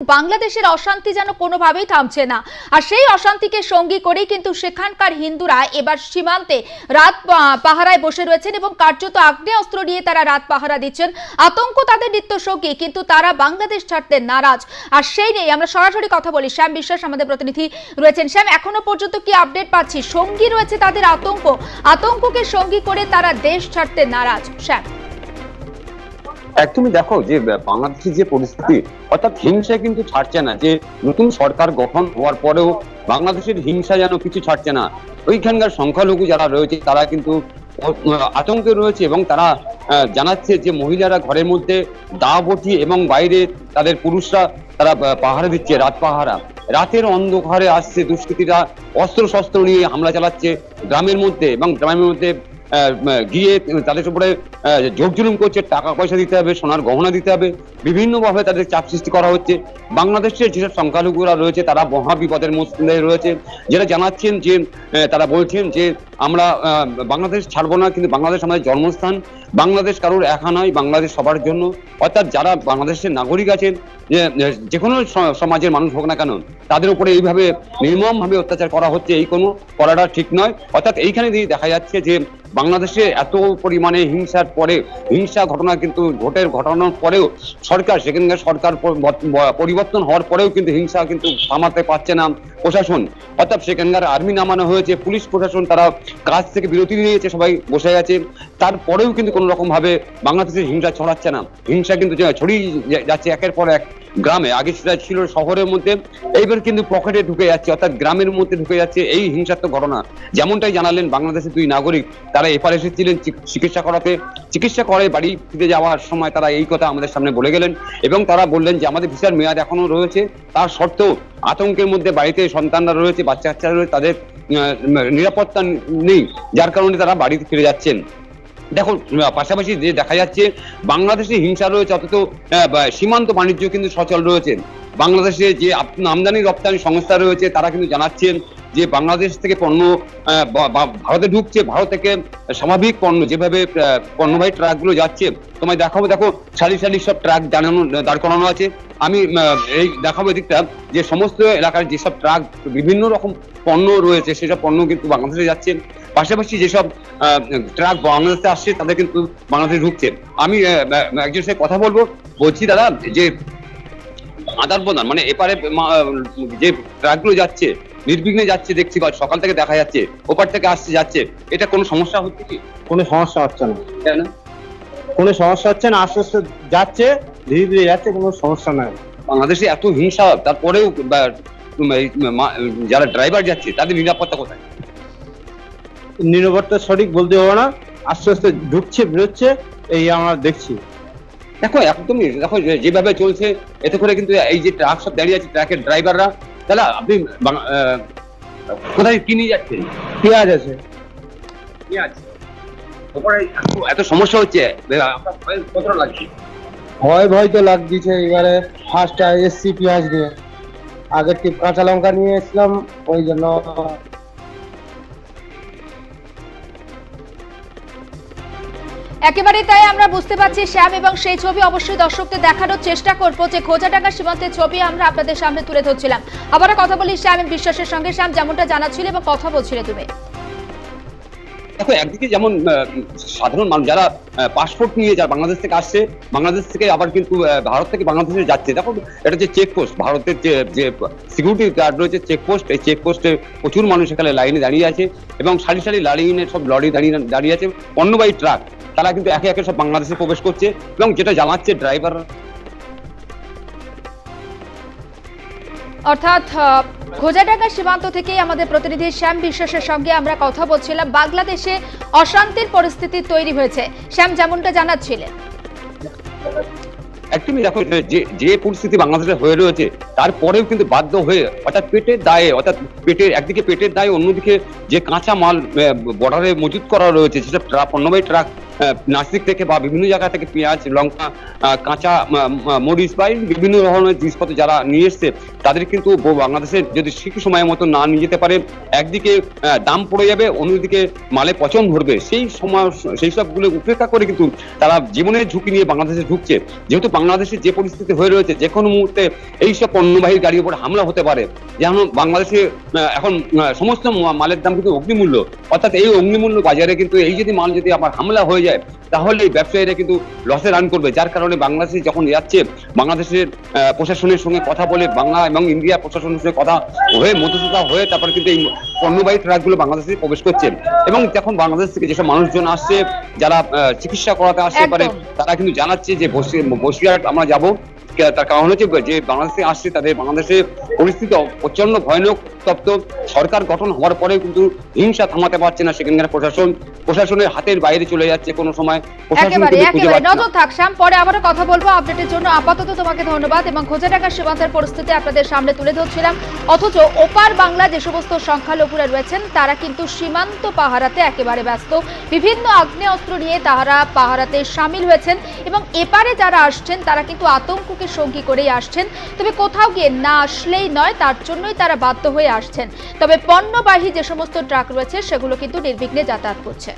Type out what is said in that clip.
বাংলাদেশের অশান্তি যেন কোনোভাবেই থামছে না। আর সেই অশান্তিকে সঙ্গী করেই কিন্তু সেখানকার হিন্দুরা এবার সীমান্তে রাত পাহারায় বসে রয়েছেন এবং কার্যত আগ্নেয়াস্ত্র নিয়ে তারা রাত পাহারা দিচ্ছেন। আতঙ্ক তাদের নিত্য সঙ্গী কিন্তু তারা বাংলাদেশ ছাড়তে নারাজ। আর সেই নিয়ে আমরা সরাসরি কথা বলি। শ্যাম বিশ্বাস আমাদের প্রতিনিধি রয়েছেন। শ্যাম, এখনও পর্যন্ত কি আপডেট পাচ্ছি? সঙ্গী রয়েছে তাদের আতঙ্ক। আতঙ্ককে সঙ্গী করে তারা দেশ ছাড়তে নারাজ। শ্যাম। একদমই দেখো যে বাংলাদেশের যে পরিস্থিতি, অর্থাৎ হিংসা কিন্তু ছাড়ছে না, যে নতুন সরকার গঠন হওয়ার পরেও বাংলাদেশের হিংসা যেন কিছু ছাড়ছে না। ওইখানকার সংখ্যালঘু যারা রয়েছে, তারা কিন্তু আতঙ্কে রয়েছে এবং তারা জানাচ্ছে যে মহিলারা ঘরের মধ্যে দা বটি এবং বাইরে তাদের পুরুষরা তারা পাহারা দিচ্ছে, রাত পাহারা। রাতের অন্ধকারে আসছে দুষ্কৃতীরা অস্ত্র শস্ত্র নিয়ে হামলা চালাচ্ছে গ্রামের মধ্যে এবং গ্রামের মধ্যে গিয়ে তাদের উপরে আহ, জোর জুলুম করছে টাকা পয়সা দিতে হবে সোনার গহনা দিতে হবে বিভিন্নভাবে তাদের চাপ সৃষ্টি করা হচ্ছে। বাংলাদেশের যেসব সংখ্যালঘুরা রয়েছে তারা মহা বিপদের মধ্যে রয়েছে যেটা জানাচ্ছেন যে তারা বলছেন যে আমরা বাংলাদেশ ছাড়বো না কিন্তু বাংলাদেশ আমাদের জন্মস্থান। বাংলাদেশ কারোর একা নয় বাংলাদেশ সবার জন্য। অর্থাৎ যারা বাংলাদেশের নাগরিক আছেন যে কোনো সমাজের মানুষ হোক না কেন তাদের উপরে এইভাবে নির্মমভাবে অত্যাচার করা হচ্ছে এই কোনো করাটা ঠিক নয়। অর্থাৎ এইখানে দিয়ে দেখা যাচ্ছে যে বাংলাদেশে এত পরিমাণে হিংসার পরে, হিংসা ঘটনা কিন্তু ভোটের ঘটনার পরেও সরকার সেখানকার সরকার পরিবর্তন হওয়ার পরেও কিন্তু হিংসা কিন্তু থামাতে পারছে না প্রশাসন। অর্থাৎ সেখানকার আর্মি নামানো হয়েছে, পুলিশ প্রশাসন তারা কাজ থেকে বিরতি নিয়েছে, সবাই বসে গেছে তারপরেও কিন্তু কোনো রকম ভাবে বাংলাদেশের হিংসা ছড়াচ্ছে না। হিংসা কিন্তু ছড়িয়ে যাচ্ছে একের পর এক। গ্রামে। আগে সেটা ছিল শহরের মধ্যে, এইবার কিন্তু পকেটে ঢুকে যাচ্ছে, অর্থাৎ গ্রামের মধ্যে ঢুকে যাচ্ছে এই হিংসাত্মক ঘটনা। যেমনটাই জানালেন বাংলাদেশের দুই নাগরিক, তারা এপারে এসেছিলেন চিকিৎসা করাতে। চিকিৎসা করে বাড়ি ফিরে যাওয়ার সময় তারা এই কথা আমাদের সামনে বলে গেলেন এবং তারা বললেন যে আমাদের ভিসার মেয়াদ এখনও রয়েছে। তার সত্ত্বেও আতঙ্কের মধ্যে বাড়িতে সন্তানরা রয়েছে বাচ্চা কাচ্চারা রয়েছে, তাদের নিরাপত্তা নেই, যার কারণে তারা বাড়িতে ফিরে যাচ্ছেন। দেখো পাশাপাশি যে দেখা যাচ্ছে, বাংলাদেশে হিংসা রয়েছে, অথচ সীমান্ত বাণিজ্য কিন্তু সচল রয়েছে। বাংলাদেশে যে আমদানি রপ্তানি সংস্থা রয়েছে, তারা কিন্তু জানাচ্ছেন যে বাংলাদেশ থেকে পণ্য ভারতে ঢুকছে, ভারত থেকে স্বাভাবিক পণ্য, যেভাবে পণ্যবাহী ট্রাকগুলো যাচ্ছে। তোমায় দেখাবো, দেখো, সারি সারি সব ট্রাক জানানো, দাঁড় করানো আছে। আমি এই দেখাবো এদিকটা, যে সমস্ত এলাকার যেসব ট্রাক, বিভিন্ন রকম পণ্য রয়েছে, সেসব পণ্য কিন্তু বাংলাদেশে যাচ্ছে। পাশাপাশি যেসব ট্রাক বাংলাদেশে আসছে তাদের কিন্তু বাংলাদেশে ঢুকছে। আমি একজনের সাথে কথা বলব। বলছি দাদা যে আদান প্রদান মানে এপারে যে ট্রাকগুলো যাচ্ছে নির্বিঘ্নে যাচ্ছে দেখছি বা সকাল থেকে দেখা যাচ্ছে ওপার থেকে আসছে যাচ্ছে এটা কোনো সমস্যা হচ্ছে কি? কোনো সমস্যা হচ্ছে না। কেন? কোনো সমস্যা হচ্ছে না আস্তে আস্তে যাচ্ছে ধীরে ধীরে যাচ্ছে কোনো সমস্যা নাই। বাংলাদেশে এত হিংসা তারপরেও যারা ড্রাইভার যাচ্ছে তাদের নিরাপত্তা কোথায়? নিরাপত্তা সঠিক বলতে পারব না। আস্তে আস্তে ঢুকছে বেরোচ্ছে এই আমরা দেখছি। দেখো একদমই দেখো যেভাবে চলছে এতে করে কিন্তু এই যে ট্রাক সব দাঁড়িয়ে আছে ট্রাকের ড্রাইভাররা তাহলে আপনি কোথায় কি নিয়ে যাচ্ছেন? পেঁয়াজ আছে। তারপরে এত- সমস্যা হচ্ছে। কতটা লাগছে? ভয় ভয় তো লাগছে এবারে ফার্স্ট এসছি পেঁয়াজ নিয়ে। আগের টিপ কাঁচা লঙ্কা নিয়ে এসলাম ওই জন্য একেবারে তাই আমরা বুঝতে পারছি, শ্যাম, এবং সেই ছবি অবশ্যই দর্শকদের দেখানোর চেষ্টা করব যে খোঁজাডাঙ্গা সীমান্তের ছবি আমরা আপনাদের সামনে তুলে ধরছিলাম। আবারও কথা বলি শ্যাম বিশ্বাসের সঙ্গে। শ্যাম, যেমনটা জানাচ্ছিল এবং কথা বলছিলে তুমি। দেখো, একদিকে যেমন সাধারণ মানুষ যারা পাসপোর্ট নিয়ে যারা বাংলাদেশ থেকে আসছে, বাংলাদেশ থেকে আবার কিন্তু ভারত থেকে বাংলাদেশে যাচ্ছে। দেখো, এটা যে চেকপোস্ট ভারতের যে যে সিকিউরিটি গার্ড রয়েছে চেকপোস্ট এই চেকপোস্টে প্রচুর মানুষ এখানে লাইনে দাঁড়িয়ে আছে এবং সারি সারি লাইনে সব লরি দাঁড়িয়ে দাঁড়িয়ে আছে। পণ্যবাহী ট্রাক তারা কিন্তু একে একে সব বাংলাদেশে প্রবেশ করছে এবং যেটা জানাচ্ছে ড্রাইভার অর্থাৎ খোঁজাডাঙ্গা সীমান্ত থেকেই আমাদের প্রতিনিধি শ্যাম বিশ্বাসের সঙ্গে আমরা কথা বলছিলাম। বাংলাদেশে অশান্তির পরিস্থিতি তৈরি হয়েছে। শ্যাম যেমনটা জানাচ্ছিলেন। একদমই দেখো যে যে পরিস্থিতি বাংলাদেশে হয়ে রয়েছে তারপরেও কিন্তু বাধ্য হয়ে অর্থাৎ পেটের দায়ে অর্থাৎ পেটের একদিকে পেটের দায়ে অন্যদিকে যে কাঁচা মাল বর্ডারে মজুত করা রয়েছে ট্রাক পণ্যবাহী ট্রাক নাসিক থেকে বা বিভিন্ন জায়গা থেকে পেঁয়াজ, লঙ্কা কাঁচা মরিচ বা বিভিন্ন ধরনের জিনিসপত্র যারা নিয়ে এসছে, তাদের কিন্তু বাংলাদেশে যদি ঠিক সময় মতো না নিয়ে যেতে পারে, একদিকে দাম পড়ে যাবে, অন্যদিকে মালে পচন ধরবে। সেই সময়, সেই সবগুলো উপেক্ষা করে কিন্তু তারা জীবনের ঝুঁকি নিয়ে বাংলাদেশে ঢুকছে। যেহেতু বাংলাদেশে যে পরিস্থিতি হয়ে রয়েছে, যে কোনো মুহূর্তে এইসব পণ্যবাহী গাড়ির উপর হামলা হতে পারে। যেমন বাংলাদেশে এখন সমস্ত মালের দাম কিন্তু অগ্নিমূল্য। অর্থাৎ এই অগ্নিমূল্য বাজারে কিন্তু এই যদি মাল যদি আবার হামলা হয়ে যায় তাহলে এই ব্যবসায়ীরা কিন্তু লসে রান করবে। যার কারণে বাংলাদেশে যখন যাচ্ছে বাংলাদেশের প্রশাসনের সঙ্গে কথা বলে বাংলা এবং ইন্ডিয়া প্রশাসনের সঙ্গে কথা হয়ে মধ্যস্থতা হয়ে তারপরে কিন্তু এই পণ্যবাহী ট্রাকগুলো বাংলাদেশে প্রবেশ করছে। এবং যখন বাংলাদেশ থেকে যেসব মানুষজন আসছে যারা চিকিৎসা করাতে আসতে পারে তারা কিন্তু জানাচ্ছে যে বসি- বসিরহাট আমরা যাব। তার কারণ হচ্ছে যে বাংলাদেশে আসছে তাদের বাংলাদেশে পরিস্থিতি প্রচণ্ড ভয়ানক তপ্ত। সরকার গঠন হওয়ার পরে কিন্তু হিংসা থামাতে পারছে না সেখানকার প্রশাসন। প্রশাসনের হাতের বাইরে চলে যাচ্ছে কোনো সময়। একেবারে একেবারে। নজর থাক শ্যাম পরে আবারও কথা বলব। আপডেটের জন্য আপাতত তোমাকে ধন্যবাদ এবং খোঁজে টাকা সীমান্তের পরিস্থিতি আপনাদের সামনে তুলে ধরছিলাম। অথচ ওপার বাংলা যে সমস্ত সংখ্যালঘুরা রয়েছেন তারা কিন্তু সীমান্ত পাহারাতে একেবারে ব্যস্ত। বিভিন্ন আগ্নেয়াস্ত্র নিয়ে তারা পাহারাতে সামিল হয়েছেন এবং এপারে যারা আসছেন তারা কিন্তু আতঙ্ককে সঙ্গী করেই আসছেন। তবে কোথাও গিয়ে না আসলেই নয়, তার জন্যই তারা বাধ্য হয়ে আসছেন। তবে পণ্যবাহী যে সমস্ত ট্রাক রয়েছে, সেগুলো কিন্তু নির্বিঘ্নে যাতায়াত করছে।